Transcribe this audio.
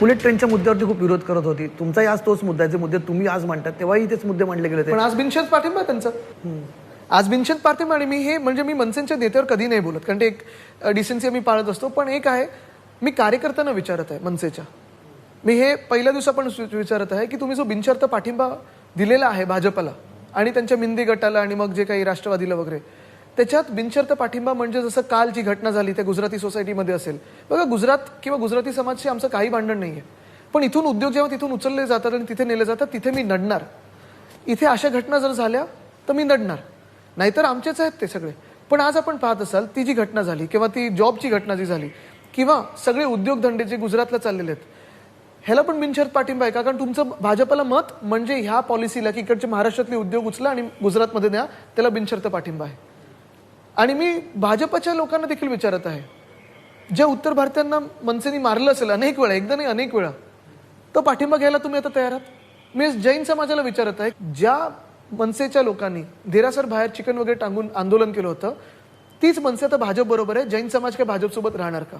Bullet ट्रेनच्या मुद्द्यावरती खूप विरोध करत होती. तुमचाही आज तोच मुद्दा आहे जे मुद्दे तुम्ही आज म्हणतात तेव्हाही तेच मुद्दे मांडले गेले होते. पण आज बिनशर्त पाठिंबा त्यांचा. आज बिनशर्त पाठिंबा आणि मी हे म्हणजे मी मनसेच्या नेत्यावर कधी नाही बोलत. कारण ते एक डिसेन्सी आम्ही पाळत असतो. पण एक आहे मी कार्यकर्त्यांना विचारत आहे मनसेच्या. मी हे पहिल्या दिवसापण विचारत आहे की तुम्ही जो बिनशर्त पाठिंबा दिलेला आहे भाजपला आणि त्यांच्या मिंदी गटाला आणि मग जे काही राष्ट्रवादीला वगैरे त्याच्यात बिनशर्त पाठिंबा म्हणजे जसं काल जी घटना झाली त्या गुजराती सोसायटीमध्ये असेल. बघा गुजरात किंवा गुजराती समाजशी आमचं काही भांडण नाही आहे पण इथून उद्योग जेव्हा तिथून उचलले जातात आणि तिथे नेले जातात तिथे मी नडणार. इथे अशा घटना जर झाल्या तर मी नडणार. नाहीतर आमचेच आहेत ते सगळे. पण आज आपण पाहत असाल ती जी घटना झाली किंवा ती जॉबची घटना जी झाली किंवा सगळे उद्योगधंदे जे गुजरातला चाललेले आहेत ह्याला पण बिनशर्त पाठिंबा आहे का? कारण तुमचं भाजपला मत म्हणजे ह्या पॉलिसीला की इकडचे महाराष्ट्रातले उद्योग उचला आणि गुजरातमध्ये न्या त्याला बिनशर्त पाठिंबा आहे. आणि मी भाजपच्या लोकांना देखील विचारत आहे. ज्या उत्तर भारतीयांना मनसेने मारलं असेल अनेक वेळा एकदा नाही अनेक वेळा तो पाठिंबा घ्यायला तुम्ही आता तयार आहात? मी जैन समाजाला विचारत आहे ज्या मनसेच्या लोकांनी देरासर बाहेर चिकन वगैरे टांगून आंदोलन केलं होतं तीच मनसे आता भाजप बरोबर आहे जैन समाज काय भाजपसोबत राहणार का?